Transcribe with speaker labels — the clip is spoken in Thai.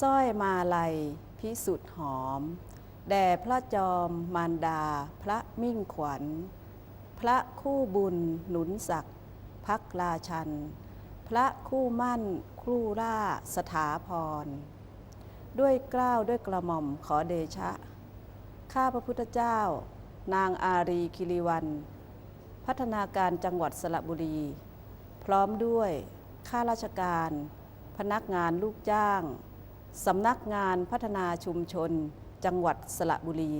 Speaker 1: สร้อยมาลัย พิสุทธิ์หอม แด่พระจอมมารดา พระมิ่งขวัญ พระคู่บุญหนุนศักดิ์พักราชัน พระคู่มั่นครู่ล่าสถาพร ด้วยเกล้าวด้วยกระหม่อมขอเดชะ ข้าพระพุทธเจ้า นางอารีคิริวัน พัฒนาการจังหวัดสระบุรี พร้อมด้วยข้าราชการ พนักงานลูกจ้าง สำนักงานพัฒนาชุมชน จังหวัดสระบุรี